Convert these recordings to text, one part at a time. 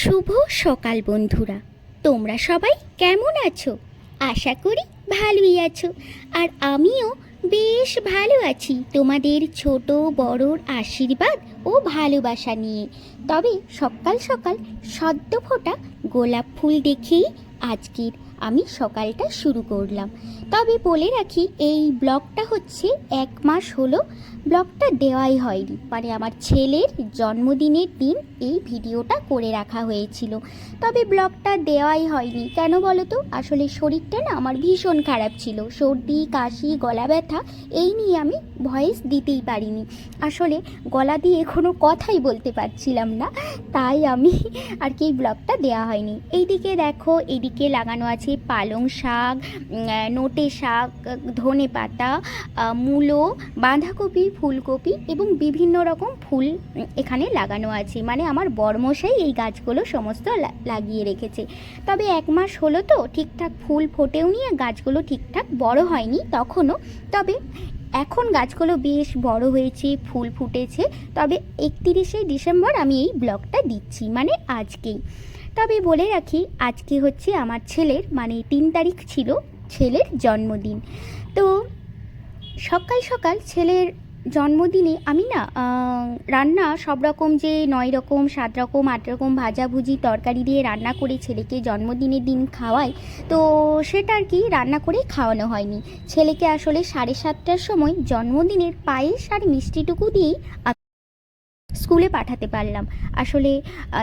শুভ সকাল, বন্ধুরা। তোমরা সবাই কেমন আছো? আশা করি ভালোই আছো। আর আমিও বেশ ভালো আছি। তোমাদের ছোট, বড়র আশীর্বাদ ও ভালোবাসা নিয়ে। তবে সকাল সকাল সদ্য ফোটা গোলাপ ফুল দেখেই আজকের আমি সকালটা শুরু করলাম। তবে বলে রাখি, এই ব্লগটা হচ্ছে এক মাস হলো, ব্লগটা দেওয়াই হয়নি। মানে আমার ছেলের জন্মদিনের দিন এই ভিডিওটা করে রাখা হয়েছিল। তবে ব্লগটা দেওয়াই হয়নি। কেন বলো তো আসলে শরীরটা না আমার ভীষণ খারাপ ছিল। সর্দি, কাশি, গলা ব্যথা, এই নিয়ে আমি ভয়েস দিতেই পারিনি। আসলে গলা দিয়ে কোনো কথাই বলতে পারছিলাম না। তাই আমি আর কি ব্লগটা দেওয়া হয়নি। এইদিকে দেখো এইদিকে লাগানো আছে পালং শাক নোটে শাক, ধনে পাতা মূলো, বাঁধাকপি, ফুলকপি এবং বিভিন্ন রকম ফুল এখানে লাগানো আছে। মানে আমার বর্মশাই এই গাছগুলো সমস্ত লাগিয়ে রেখেছে। তবে এক মাস হলো তো, ঠিকঠাক ফুল ফোটেও নিয়ে গাছগুলো ঠিকঠাক বড় হয়নি তখনও। তবে এখন গাছগুলো বেশ বড় হয়েছে, ফুল ফুটেছে। তবে একতিরিশে ডিসেম্বর আমি এই ব্লগটা দিচ্ছি মানে আজকেই। তবে বলে রাখি আজকে হচ্ছে আমার ছেলের মানে তিন তারিখ ছিল ছেলের জন্মদিন। তো সকাল সকাল ছেলের জন্মদিনে আমি না রান্না সব রকম যে নয় রকম, সাত রকম, আট রকম ভাজাভুজি তরকারি দিয়ে রান্না করে ছেলেকে জন্মদিনের দিন খাওয়াই, তো সেটা আর কি রান্না করে খাওয়ানো হয়নি। ছেলেকে আসলে সাড়ে সাতটার সময় জন্মদিনের পায়েস আর মিষ্টিটুকু দিয়েই স্কুলে পাঠাতে পারলাম। আসলে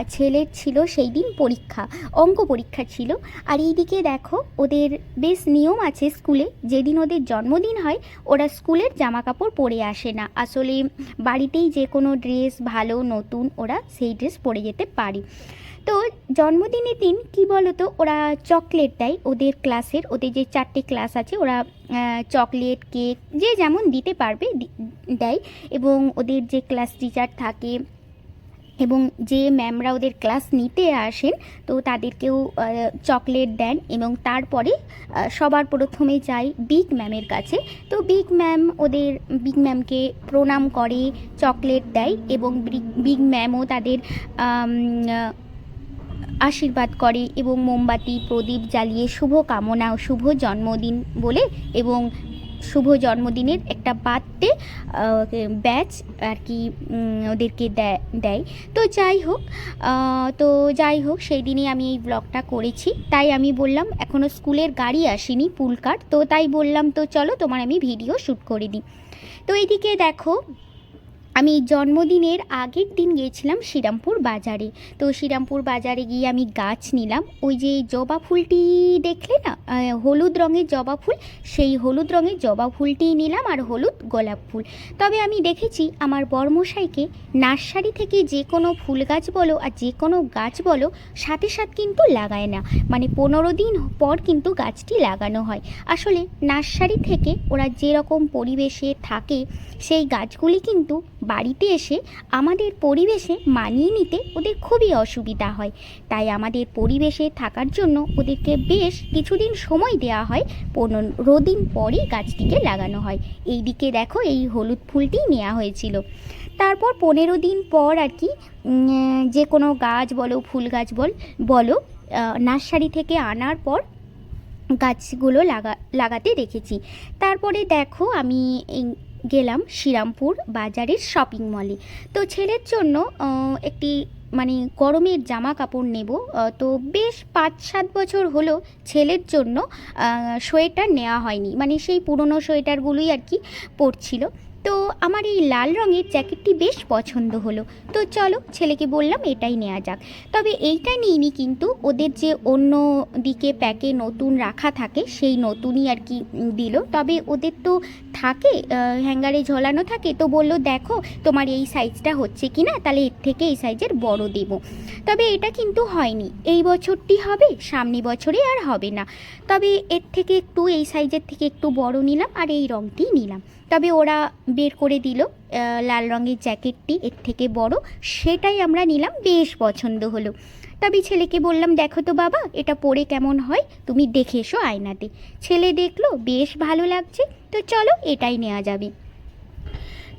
ছেলের ছিল সেই দিন পরীক্ষা, অঙ্ক পরীক্ষা ছিল। আর এইদিকে দেখো, ওদের বেশ নিয়ম আছে স্কুলে। যেদিন ওদের জন্মদিন হয়, ওরা স্কুলের জামা কাপড় পরে আসে না। আসলে, বাড়িতেই যে কোনো ড্রেস ভালো, নতুন, ওরা সেই ড্রেস পরে যেতে পারে। তো জন্মদিনের দিন কি বলতো, ওরা চকলেট দেয়। ওদের ক্লাসের, ওদের যে চারটে ক্লাস আছে, ওরা চকলেট, কেক, যে যেমন দিতে পারবে দেয়। এবং ওদের যে ক্লাস টিচার থাকে এবং যে ম্যামরা ওদের ক্লাস নিতে আসেন, তো তাদেরকেও চকলেট দেন এবং তারপরে সবার প্রথমে যাই বিগ ম্যামের কাছে। তো বিগ ম্যাম ওদের, বিগ ম্যামকে প্রণাম করে, চকলেট দেয় এবং বিগ- ম্যামও তাদের আশীর্বাদ করে এবং মোমবাতি, প্রদীপ জ্বালিয়ে শুভ কামনা ও শুভ জন্মদিন বলে এবং শুভ জন্মদিনের একটা বার্থডে ব্যাচ আর কি ওদেরকে দেয় দেয়। তো যাই হোক তো যাই হোক, সেই দিনই আমি এই ব্লগটা করেছি। তাই আমি বললাম এখনও স্কুলের গাড়ি আসেনি পুলকার তো তাই বললাম, তো চলো, তোমার আমি ভিডিও শ্যুট করে দিই। তো এইদিকে দেখো আমি জন্মদিনের আগের দিন গিয়েছিলাম শ্রীরামপুর বাজারে। তো শ্রীরামপুর বাজারে গিয়ে আমি গাছ নিলাম। ওই যে জবা ফুলটি দেখলে না? হলুদ রঙের জবা ফুল, সেই হলুদ রঙের জবা ফুলটিই নিলাম আর হলুদ গোলাপ ফুল। তবে আমি দেখেছি আমার বর্মশাইকে নার্সারি থেকে যে কোনো ফুল গাছ বলো আর যে কোনো গাছ বলো, সাথে সাথে কিন্তু লাগায় না। মানে পনেরো দিন পর কিন্তু গাছটি লাগানো হয়। আসলে নার্সারি থেকে ওরা যেরকম পরিবেশে থাকে, সেই গাছগুলি কিন্তু বাড়িতে এসে আমাদের পরিবেশে মানিয়ে নিতে ওদের খুবই অসুবিধা হয়। তাই আমাদের পরিবেশে থাকার জন্য ওদেরকে বেশ কিছুদিন সময় দেওয়া হয়। পনেরো দিন পরই গাছটিকে লাগানো হয়। এই দিকে দেখো এই হলুদ ফুলটি নেওয়া হয়েছিল। তারপর পনেরো দিন পর আর কি যে কোনো গাছ বলো, ফুল গাছ বল, বলো নার্সারি থেকে আনার পর গাছগুলো লাগা, লাগাতে রেখেছি তারপরে দেখো আমি গেলাম শ্রীরামপুর বাজারের শপিং মলে তো ছেলের জন্য একটি মানে গরমের জামা কাপড় নেব তো বেশ পাঁচ সাত বছর হলো ছেলের জন্য সোয়েটার নেওয়া হয়নি। মানে সেই পুরনো সোয়েটারগুলোই আর কি পরছিল। তো আমার এই লাল রঙের জ্যাকেটটি বেশ পছন্দ হলো। তো চলো ছেলেকে বললাম এটাই নেওয়া যাক। তবে এইটা নিইনি কিন্তু, ওদের যে অন্য দিকে প্যাকে নতুন রাখা থাকে, সেই নতুনই আর কি দিল। তবে ওদের তো থাকে হ্যাঙ্গারে ঝোলানো থাকে, তো বলল, দেখো তোমার এই সাইজটা হচ্ছে কি না তাহলে এর থেকে এই সাইজের বড় দেব। তবে এটা কিন্তু হয়নি। এই বছরটি হবে, সামনে বছরে আর হবে না। তবে এর থেকে একটু, এই সাইজের থেকে একটু বড় নিলাম, আর এই রঙটিই নিলাম। তবে ওরা বের করে দিল লাল রঙের জ্যাকেটটি এর থেকে বড়। সেটাই আমরা নিলাম, বেশ পছন্দ হলো। তবে ছেলেকে বললাম, দেখো তো বাবা, এটা পরে কেমন হয়? তুমি দেখে এসো আয়নাতে। ছেলে দেখল, বেশ ভালো লাগছে। তো চলো, এটাই নেওয়া যাবে।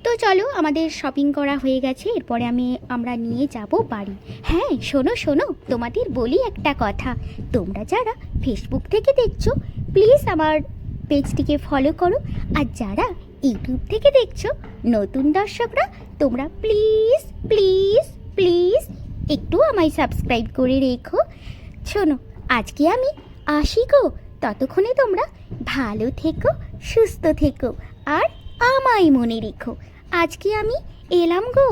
তো চলো, আমাদের শপিং করা হয়ে গেছে। এরপরে আমি, আমরা নিয়ে যাব বাড়ি। হ্যাঁ শোনো শোনো, তোমাদের বলি একটা কথা। তোমরা যারা ফেসবুক থেকে দেখছ প্লিজ আমার পেজটিকে ফলো করো। আর যারা ইউটিউব থেকে দেখছ, নতুন দর্শকরা, তোমরা প্লিজ প্লিজ প্লিজ একটু আমায় সাবস্ক্রাইব করে রেখো। শোনো, আজকে আমি আসি গো। ততক্ষণে তোমরা ভালো থেকো, সুস্থ থেকো আর আমায় মনে রেখো। আজকে আমি এলাম গো।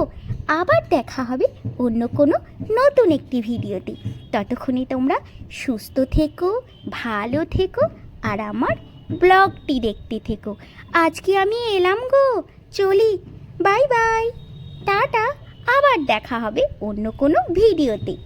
আবার দেখা হবে অন্য কোনো নতুন একটি ভিডিওতে। ততক্ষণে তোমরা সুস্থ থেকো, ভালো থেকো আর আমার ব্লগটি দেখতে থেকো। আজকে আমি এলাম গো। চলি, বাই বাই। টাটা, আবার দেখা হবে অন্য কোনো ভিডিওতে।